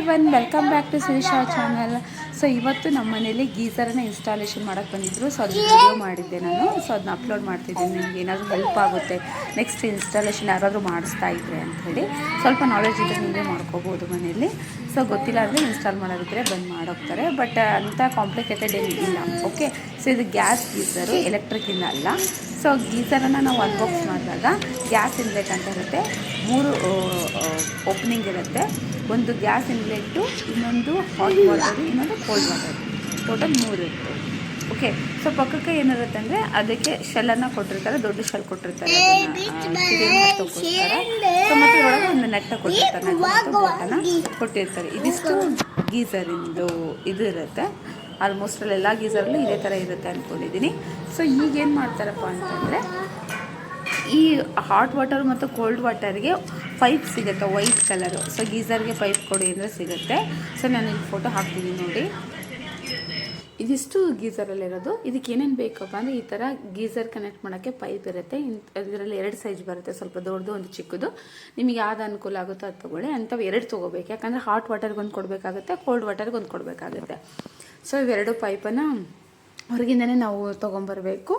Everyone welcome back to Suresha channel so ಇವತ್ತು ನಮ್ಮ ಮನೇಲಿ ಗೀಸರನ್ನ ಇನ್ಸ್ಟಾಲೇಷನ್ ಮಾಡೋಕ್ಕೆ ಬಂದಿದ್ರು. ಸೊ ಅದು ವಿಡಿಯೋ ಮಾಡಿದ್ದೆ ನಾನು. ಸೊ ಅದನ್ನ ಅಪ್ಲೋಡ್ ಮಾಡ್ತಿದ್ದೀನಿ. ನಿಮ್ಗೆ ಏನಾದರೂ ಹೆಲ್ಪ್ ಆಗುತ್ತೆ ನೆಕ್ಸ್ಟ್ ಇನ್ಸ್ಟಾಲೇಷನ್ ಯಾರಾದರೂ ಮಾಡಿಸ್ತಾ ಇದ್ರೆ ಅಂಥೇಳಿ ಸ್ವಲ್ಪ ನಾಲೆಜ್ ಇದ್ದರೆ ನೀವೇ ಮಾಡ್ಕೋಬೋದು ಮನೇಲಿ. ಸೊ ಗೊತ್ತಿಲ್ಲ ಅಂದರೆ ಇನ್ಸ್ಟಾಲ್ ಮಾಡೋದಿದ್ರೆ ಬಂದು ಮಾಡೋಗ್ತಾರೆ ಬಟ್ ಅಂಥ ಕಾಂಪ್ಲಿಕೇಟೆಡ್ ಏನು ಇಲ್ಲ. ಓಕೆ ಸೊ ಇದು ಗ್ಯಾಸ್ ಗೀಸರು ಇಲ್ಲ ಅಲ್ಲ. ಸೊ ಗೀಸರನ್ನು ನಾವು ಅನ್ಬಾಕ್ಸ್ ಮಾಡಿದಾಗ ಗ್ಯಾಸ್ ಇರಬೇಕಂತ ಇರುತ್ತೆ. ಮೂರು ಓಪನಿಂಗ್ ಇರುತ್ತೆ. ಒಂದು ಗ್ಯಾಸ್ ಇನ್ಲೆಟ್ಟು ಇನ್ನೊಂದು ಹಾಟ್ ವಾಟರು ಇನ್ನೊಂದು ಕೋಲ್ಡ್ ವಾಟರ್ ಟೋಟಲ್ ಮೂರು ಇರುತ್ತೆ. ಓಕೆ ಸೊ ಪಕ್ಕಕ್ಕೆ ಏನಿರುತ್ತೆ ಅಂದರೆ ಅದಕ್ಕೆ ಶೆಲ್ಲನ್ನು ಕೊಟ್ಟಿರ್ತಾರೆ ದೊಡ್ಡ ಶೆಲ್ ಕೊಟ್ಟಿರ್ತಾರೆ. ಸೊ ಮತ್ತು ಒಳಗೆ ಒಂದು ನೆಟ್ಟ ಕೊಟ್ಟಿರ್ತಾರೆ. ಕೊಟ್ಟಿರ್ತಾರೆ. ಇದಿಷ್ಟು ಗೀಸರಿಂದು ಇದು ಇರುತ್ತೆ. ಆಲ್ಮೋಸ್ಟ್ ಅಲ್ಲಿ ಎಲ್ಲ ಗೀಸರಲ್ಲೂ ಇದೇ ಥರ ಇರುತ್ತೆ ಅಂದ್ಕೊಂಡಿದ್ದೀನಿ. ಸೊ ಈಗೇನು ಮಾಡ್ತಾರಪ್ಪ ಅಂತಂದರೆ ಈ ಹಾಟ್ ವಾಟರ್ ಮತ್ತು ಕೋಲ್ಡ್ ವಾಟರ್ಗೆ ಪೈಪ್ ಸಿಗುತ್ತೆ ವೈಟ್ ಕಲರು ಸೊ ಗೀಸರ್ಗೆ ಪೈಪ್ ಕೊಡಿ ಅಂದರೆ ಸಿಗುತ್ತೆ. ಸೊ ನಾನು ಇಲ್ಲಿ ಫೋಟೋ ಹಾಕ್ತೀನಿ ನೋಡಿ. ಇದಿಷ್ಟು ಗೀಸರಲ್ಲಿರೋದು ಇದಕ್ಕೆ ಏನೇನು ಬೇಕಪ್ಪ ಅಂದರೆ ಈ ಥರ ಗೀಸರ್ ಕನೆಕ್ಟ್ ಮಾಡೋಕ್ಕೆ ಪೈಪ್ ಇರುತ್ತೆ. ಇದರಲ್ಲಿ ಎರಡು ಸೈಜ್ ಬರುತ್ತೆ, ಸ್ವಲ್ಪ ದೊಡ್ಡದು ಒಂದು ಚಿಕ್ಕದು. ನಿಮಗೆ ಯಾವ್ದು ಅನುಕೂಲ ಆಗುತ್ತೋ ಅದು ತೊಗೊಳ್ಳಿ. ಅಂಥವು ಎರಡು ತೊಗೋಬೇಕು. ಯಾಕಂದರೆ ಹಾಟ್ ವಾಟರ್ಗೆ ಒಂದು ಕೊಡಬೇಕಾಗುತ್ತೆ ಕೋಲ್ಡ್ ವಾಟರ್ಗೆ ಒಂದು ಕೊಡಬೇಕಾಗುತ್ತೆ. ಸೊ ಇವೆರಡು ಪೈಪನ್ನು ಹೊರಗಿಂದನೇ ನಾವು ತೊಗೊಂಬರಬೇಕು.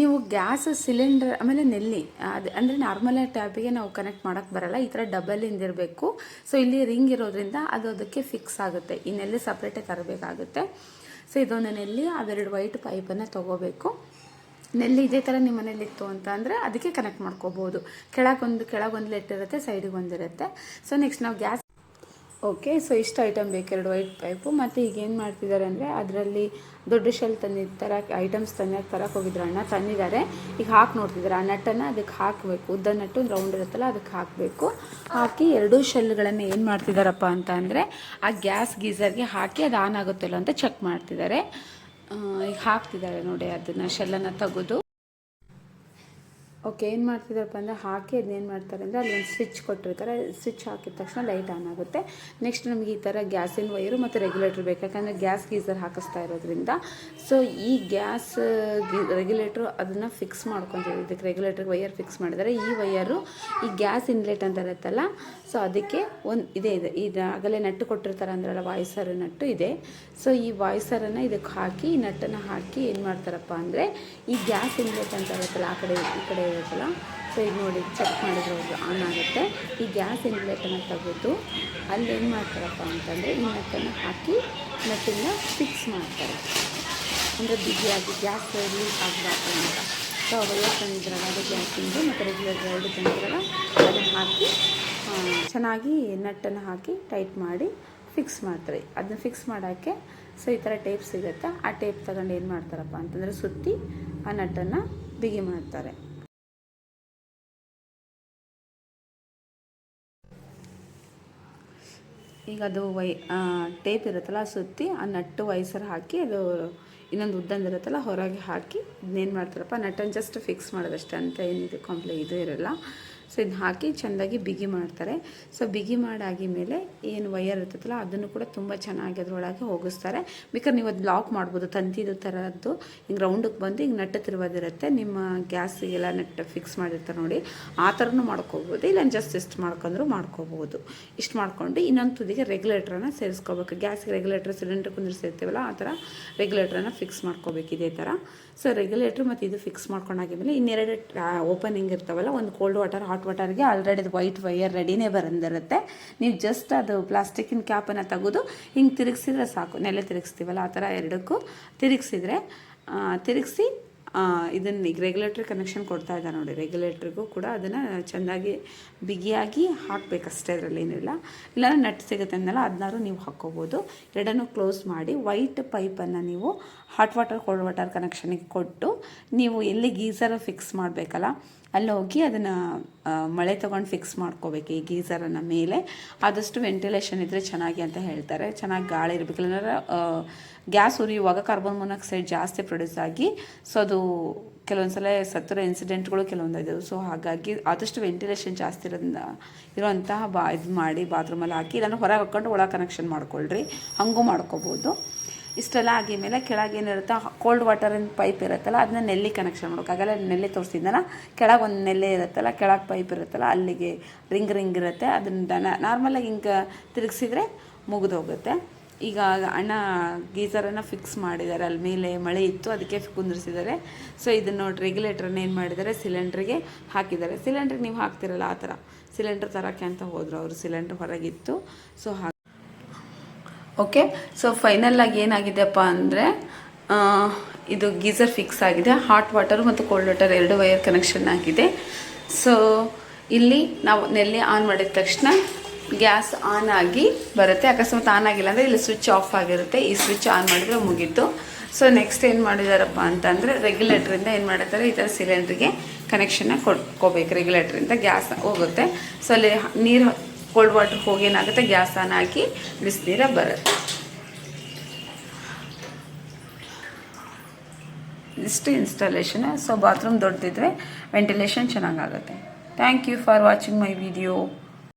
ನೀವು ಗ್ಯಾಸ್ ಸಿಲಿಂಡರ್, ಆಮೇಲೆ ನೆಲ್ಲಿ, ಅದು ಅಂದರೆ ನಾರ್ಮಲ್ ಟ್ಯಾಬಿಗೆ ನಾವು ಕನೆಕ್ಟ್ ಮಾಡೋಕ್ಕೆ ಬರಲ್ಲ, ಈ ಥರ ಡಬಲಿಂದ ಇರಬೇಕು ಸೊ ಇಲ್ಲಿ ರಿಂಗ್ ಇರೋದ್ರಿಂದ ಅದು ಅದಕ್ಕೆ ಫಿಕ್ಸ್ ಆಗುತ್ತೆ. ಈ ನೆಲ್ಲಿ ಸಪ್ರೇಟೇ ತರಬೇಕಾಗುತ್ತೆ. ಸೊ ಇದೊಂದು ನೆಲ್ಲಿ ಅವೆರಡು ವೈಟ್ ಪೈಪನ್ನು ತೊಗೋಬೇಕು. ನೆಲ್ಲಿ ಇದೇ ಥರ ನಿಮ್ಮ ಮನೇಲಿ ಇತ್ತು ಅಂತ ಅಂದರೆ ಅದಕ್ಕೆ ಕನೆಕ್ಟ್ ಮಾಡ್ಕೋಬೋದು. ಕೆಳಗೊಂದು ಕೆಳಗೊಂದು ಲೆಟ್ ಇರುತ್ತೆ ಸೈಡಿಗೆ ಒಂದಿರುತ್ತೆ ಸೊ ನೆಕ್ಸ್ಟ್ ನಾವು ಗ್ಯಾಸ್ ಓಕೆ ಸೊ ಇಷ್ಟು ಐಟಮ್ ಬೇಕು, ಎರಡು ವೈಟ್ ಪೈಪು ಮತ್ತು ಈಗ ಏನು ಮಾಡ್ತಿದ್ದಾರೆ ಅಂದರೆ ಅದರಲ್ಲಿ ದೊಡ್ಡ ಶೆಲ್ ತಂದಿದ್ದ ಥರ ಐಟಮ್ಸ್ ತಂದು ತರಕ್ಕೆ ಹೋಗಿದ್ರು. ಅಣ್ಣ ತಂದಿದ್ದಾರೆ ಈಗ ಹಾಕಿ ನೋಡ್ತಿದ್ದಾರೆ ಆ ನಟ್ಟನ್ನು ಅದಕ್ಕೆ ಹಾಕಬೇಕು. ಉದ್ದ ನಟ್ಟು ರೌಂಡ್ ಇರುತ್ತಲ್ಲ ಅದಕ್ಕೆ ಹಾಕಬೇಕು. ಹಾಕಿ ಎರಡೂ ಶೆಲ್ಗಳನ್ನು ಏನು ಮಾಡ್ತಿದ್ದಾರಪ್ಪ ಅಂತ ಅಂದರೆ ಆ ಗ್ಯಾಸ್ ಗೀಸರ್ಗೆ ಹಾಕಿ ಅದು ಆನ್ ಆಗುತ್ತಲ್ಲ ಅಂತ ಚೆಕ್ ಮಾಡ್ತಿದ್ದಾರೆ ಈಗ ಹಾಕ್ತಿದ್ದಾರೆ ನೋಡಿ ಅದನ್ನು ಶೆಲ್ಲನ್ನು ತೆಗೆದು. ಓಕೆ, ಏನು ಮಾಡ್ತಿದ್ದಾರಪ್ಪ ಅಂದರೆ ಹಾಕಿ ಅದನ್ನೇನು ಮಾಡ್ತಾರೆ ಅಂದರೆ ಅಲ್ಲಿ ಒಂದು ಸ್ವಿಚ್ ಕೊಟ್ಟಿರ್ತಾರೆ. ಸ್ವಿಚ್ ಹಾಕಿದ ತಕ್ಷಣ ಲೈಟ್ ಆನ್ ಆಗುತ್ತೆ. ನೆಕ್ಸ್ಟ್ ನಮಗೆ ಈ ಥರ ಗ್ಯಾಸಿನ ವೈರು ಮತ್ತು ರೆಗ್ಯುಲೇಟ್ರ್ ಬೇಕು. ಯಾಕಂದರೆ ಗ್ಯಾಸ್ ಗೀಸರ್ ಹಾಕಿಸ್ತಾ ಇರೋದ್ರಿಂದ. ಸೊ ಈ ಗ್ಯಾಸ್ ರೆಗ್ಯುಲೇಟ್ರು ಅದನ್ನು ಫಿಕ್ಸ್ ಮಾಡ್ಕೊತೀವಿ. ಇದಕ್ಕೆ ರೆಗ್ಯುಲೇಟ್ರಿಗೆ ವೈಯರ್ ಫಿಕ್ಸ್ ಮಾಡಿದರೆ. ಈ ವೈಯರು ಈ ಗ್ಯಾಸ್ ಇನ್ಲೆಟ್ ಅಂತ ಇರುತ್ತಲ್ಲ ಸೊ ಅದಕ್ಕೆ ಒಂದು ಇದೇ, ಇದೆ. ಈಗ ಆಗಲೇ ನಟ್ಟು ಕೊಟ್ಟಿರ್ತಾರೆ ಅಂದ್ರಲ್ಲ ವಾಯ್ಸರ್ ನಟ್ಟು ಇದೆ. ಸೊ ಈ ವಾಯ್ಸರನ್ನು ಇದಕ್ಕೆ ಹಾಕಿ, ಈ ನಟ್ಟನ್ನು ಹಾಕಿ ಏನು ಮಾಡ್ತಾರಪ್ಪ ಅಂದರೆ, ಈ ಗ್ಯಾಸ್ ಇನ್ಲೆಟ್ ಅಂತ ಇರುತ್ತಲ್ಲ, ಆ ಕಡೆ, ಈ ಕಡೆ ಇರುತ್ತಲ್ಲ? ಸೊ ಇದು ನೋಡಿ ಚೆಕ್ ಮಾಡಿದ್ರೆ ಅದು ಆನ್ ಆಗುತ್ತೆ. ಈ ಗ್ಯಾಸ್ ಇನ್ಲೆಟನ್ನು ತೆಗೆದು ಅಲ್ಲಿ ಏನು ಮಾಡ್ತಾರಪ್ಪ ಅಂತಂದರೆ, ಈ ನಟ್ಟನ್ನು ಹಾಕಿ ನಟ್ಟಿಂದ ಫಿಕ್ಸ್ ಮಾಡ್ತಾರೆ. ಅಂದರೆ ಬಿಗಿಯಾಗಿ ಗ್ಯಾಸ್ ಲೀಕ್ ಆಗಬಾರ್ದು ಅಂತ. ಸೊ ಅವೆಲ್ಲ ತಂದಿದ್ರಲ್ಲ ಅದು ಗ್ಯಾಸಿಂದು ಮತ್ತು ರೆಗ್ಯುಲರ್ ಎರಡು ತಂದಿದ್ರಲ್ಲ ಅದನ್ನು ಹಾಕಿ ಚೆನ್ನಾಗಿ ನಟ್ಟನ್ನು ಹಾಕಿ ಟೈಟ್ ಮಾಡಿ ಫಿಕ್ಸ್ ಮಾಡ್ತಾರೆ. ಅದನ್ನ ಫಿಕ್ಸ್ ಮಾಡೋಕ್ಕೆ ಸೊ ಈ ಥರ ಟೇಪ್ ಸಿಗುತ್ತೆ? ಆ ಟೇಪ್ ತಗೊಂಡು ಏನು ಮಾಡ್ತಾರಪ್ಪ ಅಂತಂದರೆ ಸುತ್ತಿ ಆ ನಟ್ಟನ್ನು ಬಿಗಿ ಮಾಡ್ತಾರೆ. ಈಗ ಅದು ವೈ ಟೇಪ್ ಇರುತ್ತಲ್ಲ ಸುತ್ತಿ ಆ ನಟ್ಟು ವೈಸರ್ ಹಾಕಿ ಅದು ಇನ್ನೊಂದು ಉದ್ದಂದಿರುತ್ತಲ್ಲ ಹೊರಗೆ ಹಾಕಿ ಇದನ್ನೇನು ಮಾಡ್ತಾರಪ್ಪ ನಟ್ಟನ್ನು ಜಸ್ಟ್ ಫಿಕ್ಸ್ ಮಾಡೋದಷ್ಟೇ ಅಂತ ಏನಿದೆ ಕಾಂಪ್ಲೆ ಇದು ಇರಲ್ಲ. ಸೊ ಇದನ್ನ ಹಾಕಿ ಚೆಂದಾಗಿ ಬಿಗಿ ಮಾಡ್ತಾರೆ. ಸೊ ಬಿಗಿ ಮಾಡಾಗಿ ಮೇಲೆ ಏನು ವೈಯರ್ ಇರ್ತೈತಲ್ಲ ಅದನ್ನು ಕೂಡ ತುಂಬ ಚೆನ್ನಾಗಿ ಅದರೊಳಗೆ ಹೋಗಿಸ್ತಾರೆ. ಬೇಕಾದ್ರೆ ನೀವು ಅದು ಬ್ಲಾಕ್ ಮಾಡ್ಬೋದು, ತಂತಿದು ಥರದ್ದು ಹಿಂಗೆ ರೌಂಡಕ್ಕೆ ಬಂದು ಹಿಂಗೆ ನಟ್ಟು ತಿರುವುದಿರುತ್ತೆ. ನಿಮ್ಮ ಗ್ಯಾಸಿಗೆಲ್ಲ ನೆಟ್ ಫಿಕ್ಸ್ ಮಾಡಿರ್ತಾರೆ ನೋಡಿ. ಆ ಥರನೂ ಮಾಡ್ಕೋಬೋದು ಇಲ್ಲ ಜಸ್ಟ್ ಇಷ್ಟು ಮಾಡ್ಕೊಂಡ್ರು ಮಾಡ್ಕೋಬೋದು. ಇಷ್ಟು ಮಾಡ್ಕೊಂಡು ಇನ್ನೊಂದು ತುದಿಗೆ ರೆಗ್ಯುಲೇಟ್ರನ್ನ ಸೇರಿಸ್ಕೋಬೇಕು. ಗ್ಯಾಸ್ಗೆ ರೆಗ್ಯುಲೇಟರ್ ಸಿಲಿಂಡರ್ ಕುಂದಿರ್ಸಿರ್ತೀವಲ್ಲ ಆ ಥರ ರೆಗ್ಯುಲೇಟ್ರನ್ನ ಫಿಕ್ಸ್ ಮಾಡ್ಕೋಬೇಕು ಇದೇ ಥರ ಸೊ ರೆಗ್ಯುಲೇಟ್ರ್ ಮತ್ತು ಇದು ಫಿಕ್ಸ್ ಮಾಡ್ಕೊಂಡಾಗಿದ್ಮೇಲೆ ಇನ್ನೆರಡು ಓಪನಿಂಗ್ ಇರ್ತಾವಲ್ಲ, ಒಂದು ಕೋಲ್ಡ್ ವಾಟರ್ ಹಾಟ್ ವಾಟರ್ಗೆ ಆಲ್ರೆಡಿ ಅದು ವೈಟ್ ವೈಯರ್ ರೆಡಿನೇ ಬರಂದಿರುತ್ತೆ ನೀವು ಜಸ್ಟ್ ಅದು ಪ್ಲಾಸ್ಟಿಕ್ಕಿನ ಕ್ಯಾಪನ್ನು ತೆಗೆದು ಹಿಂಗೆ ತಿರುಗಿಸಿದ್ರೆ ಸಾಕು. ನೆಲೆ ತಿರುಗಿಸ್ತೀವಲ್ಲ, ಆ ಥರ ಎರಡಕ್ಕೂ ತಿರುಗಿಸಿದ್ರೆ ತಿರುಗಿಸಿ ಇದನ್ನು ರೆಗ್ಯುಲೇಟ್ರ್ ಕನೆಕ್ಷನ್ ಕೊಡ್ತಾ ಇದ್ದಾರೆ ನೋಡಿ. ರೆಗ್ಯುಲೇಟ್ರಿಗೂ ಕೂಡ ಅದನ್ನು ಚೆನ್ನಾಗಿ ಬಿಗಿಯಾಗಿ ಹಾಕಬೇಕಷ್ಟೇ ಅದರಲ್ಲಿ ಏನಿಲ್ಲ. ಇಲ್ಲ ನಟ್ ಸಿಗುತ್ತೆ ಅಂದಲ್ಲ ಅದನ್ನಾರು ನೀವು ಹಾಕ್ಕೋಬೋದು. ಎರಡನ್ನೂ ಕ್ಲೋಸ್ ಮಾಡಿ ವೈಟ್ ಪೈಪನ್ನು ನೀವು ಹಾಟ್ ವಾಟರ್ ಕೋಲ್ಡ್ ವಾಟರ್ ಕನೆಕ್ಷನಿಗೆ ಕೊಟ್ಟು ನೀವು ಎಲ್ಲಿ ಗೀಸರ್ ಫಿಕ್ಸ್ ಮಾಡಬೇಕಲ್ಲ ಅಲ್ಲಿ ಹೋಗಿ ಅದನ್ನು ಮಳೆ ತೊಗೊಂಡು ಫಿಕ್ಸ್ ಮಾಡ್ಕೋಬೇಕು, ಈ ಗೀಸರನ್ನು ಮೇಲೆ. ಆದಷ್ಟು ವೆಂಟಿಲೇಷನ್ ಇದ್ದರೆ ಚೆನ್ನಾಗಿ ಅಂತ ಹೇಳ್ತಾರೆ. ಚೆನ್ನಾಗಿ ಗಾಳಿ ಇರಬೇಕು ಇಲ್ಲಾಂದ್ರೆ ಗ್ಯಾಸ್ ಉರಿಯುವಾಗ ಕಾರ್ಬನ್ ಮೊನಾಕ್ಸೈಡ್ ಜಾಸ್ತಿ ಪ್ರೊಡ್ಯೂಸ್ ಆಗಿ ಸೊ ಅದು ಕೆಲವೊಂದು ಸಲ ಸತ್ತಿರೋ ಇನ್ಸಿಡೆಂಟ್ಗಳು ಕೆಲವೊಂದು ಇದಾವೆ ಸೊ ಹಾಗಾಗಿ ಆದಷ್ಟು ವೆಂಟಿಲೇಷನ್ ಜಾಸ್ತಿ ಇರೋದ್ರಿಂದ ಇರೋಂತಹ ಬಾ, ಇದು ಮಾಡಿ ಬಾತ್ರೂಮಲ್ಲಿ ಹಾಕಿ, ಇಲ್ಲಾಂದ್ರೆ ಹೊರಗೆ ಹಾಕ್ಕೊಂಡು ಒಳ ಕನೆಕ್ಷನ್ ಮಾಡ್ಕೊಳ್ರಿ. ಹಂಗೂ ಮಾಡ್ಕೋಬೋದು. ಇಷ್ಟೆಲ್ಲ ಆಗಿದ ಮೇಲೆ ಕೆಳಗೆ ಏನಿರುತ್ತೆ ಕೋಲ್ಡ್ ವಾಟರಿನ ಪೈಪ್ ಇರುತ್ತಲ್ಲ, ಅದನ್ನ ನೆಲ್ಲಿ ಕನೆಕ್ಷನ್ ಮಾಡೋಕ್ಕಾಗಲ್ಲ ನೆಲ್ಲಿ ತೋರಿಸಿದ್ನಲ್ಲ, ಕೆಳಗೆ ಒಂದು ನೆಲೆ ಇರುತ್ತಲ್ಲ, ಕೆಳಗೆ ಪೈಪ್ ಇರುತ್ತಲ್ಲ, ಅಲ್ಲಿಗೆ ರಿಂಗ್ ರಿಂಗ್ ಇರುತ್ತೆ. ಅದನ್ನ ನಾರ್ಮಲಾಗಿ ಹಿಂಗೆ ತಿರುಗಿಸಿದ್ರೆ ಮುಗಿದೋಗುತ್ತೆ ಈಗ ಅಣ್ಣ ಗೀಸರನ್ನು ಫಿಕ್ಸ್ ಮಾಡಿದ್ದಾರೆ ಅಲ್ಲಿ ಮೇಲೆ ಮಳೆ ಇತ್ತು, ಅದಕ್ಕೆ ಕುಂದಿರಿಸಿದ್ದಾರೆ. ಸೊ ಇದನ್ನು ನೋಡಿ ರೆಗ್ಯುಲೇಟ್ರನ್ನ ಏನು ಮಾಡಿದ್ದಾರೆ? ಸಿಲಿಂಡ್ರಿಗೆ ಹಾಕಿದ್ದಾರೆ. ಸಿಲಿಂಡ್ರಿಗೆ ನೀವು ಹಾಕ್ತಿರಲ್ಲ ಆ ಥರ ಸಿಲಿಂಡ್ರ್ ತರೋಕ್ಕೆ ಅಂತ ಹೋದರು ಅವರು. ಸಿಲಿಂಡ್ರ್ ಹೊರಗಿತ್ತು. ಸೊ ಹಾಗೆ. ಓಕೆ ಸೊ ಫೈನಲಾಗಿ ಏನಾಗಿದೆಯಪ್ಪ ಅಂದರೆ ಇದು ಗೀಸರ್ ಫಿಕ್ಸ್ ಆಗಿದೆ. ಹಾಟ್ ವಾಟರ್ ಮತ್ತು ಕೋಲ್ಡ್ ವಾಟರ್ ಎರಡು ವೈರ್ ಕನೆಕ್ಷನ್ ಆಗಿದೆ. ಸೊ ಇಲ್ಲಿ ನಾವು ನೆಲ್ಲಿ ಆನ್ ಮಾಡಿದ ತಕ್ಷಣ ಗ್ಯಾಸ್ ಆನ್ ಆಗಿ ಬರುತ್ತೆ. ಅಕಸ್ಮಾತ್ ಆನ್ ಆಗಿಲ್ಲ ಅಂದರೆ ಇಲ್ಲಿ ಸ್ವಿಚ್ ಆಫ್ ಆಗಿರುತ್ತೆ. ಈ ಸ್ವಿಚ್ ಆನ್ ಮಾಡಿದ್ರೆ ಮುಗೀತು. ಸೊ ನೆಕ್ಸ್ಟ್ ಏನು ಮಾಡಿದಾರಪ್ಪ ಅಂತಂದರೆ ರೆಗ್ಯುಲೇಟ್ರಿಂದ ಏನು ಮಾಡಿದ್ದಾರೆ? ಈ ಥರ ಸಿಲಿಂಡ್ರಿಗೆ ಕನೆಕ್ಷನ್ನ ಕೊಡ್ಕೋಬೇಕು. ರೆಗ್ಯುಲೇಟ್ರಿಂದ ಗ್ಯಾಸ್ ಹೋಗುತ್ತೆ. ಸೊ ಅಲ್ಲಿ ನೀರು ಕೋಲ್ಡ್ ವಾಟರ್ ಹೋಗಿ ಏನಾಗುತ್ತೆ ಗ್ಯಾಸ್ ಆನ್ ಹಾಕಿ ಬಿಸಿನೀರ ಬರುತ್ತೆ. ಇಷ್ಟು ಇನ್ಸ್ಟಾಲೇಷನ್ ಸೊ ಬಾತ್ರೂಮ್ ದೊಡ್ಡದಿದ್ರೆ ವೆಂಟಿಲೇಷನ್ ಚೆನ್ನಾಗಾಗುತ್ತೆ. Thank you for watching my video